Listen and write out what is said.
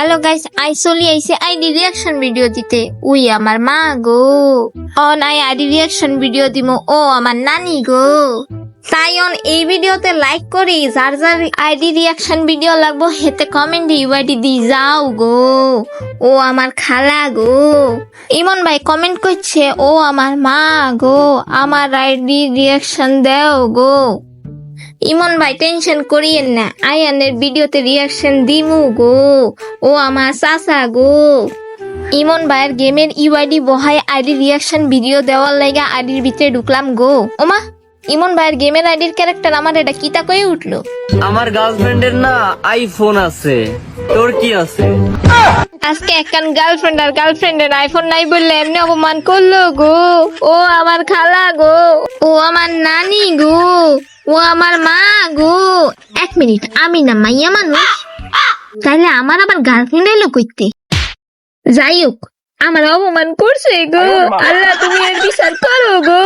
Hello guys আই চলি আইছে আইডি রিয়াকশন ভিডিও দিতে। উই, আমার মা গো। অন আই আইডি রিয়াকশন ভিডিও দিমু। ও, আমার নানি গো। তাই অন এই ভিডিওতে লাইক করি। যার যার আইডি রিয়াকশন ভিডিও লাগবো, হেতে কমেন্ট ইউআইডি দি যাও গো। ও, আমার খালা গো। ইমন ভাই কমেন্ট করছে, ও, আমার মা গো। আমার আইডি রিয়াকশন দেও গো। ইমন ভাই টেনশন করিয়েন না। আয়ানের ভিডিওতে রিয়াকশন দিমু গো। ও আমার চাচা গো। ইমন ভাইয়ের গেমের ইউআইডি বহায় আইডি রিয়াকশন ভিডিও দেওয়ার লাগা আইডির ভিতরে ঢুকলাম গো। ওমা ইমন ভাইয়ের গেমের আইডির ক্যারেক্টার আমার এটা কিতা কয়ে উঠল? আমার গার্লফ্রেন্ডের না আইফোন আছে। তোর কি আছে? আজকে একখান গার্লফ্রেন্ড আর গার্লফ্রেন্ডের আইফোন নাই বললে এমনি অপমান করল গো। ও আমার খালা গো। ও আমার নানি গো। ও আমার মা গো। এক মিনিট আমি না মাইয়া মানুষ। তাইলে আমার আবার গার্লফ্রেন্ড এলো কইতে? যাই হোক আমার অপমান করছে গো। আল্লাহ তুমি এর বিচার করো গো।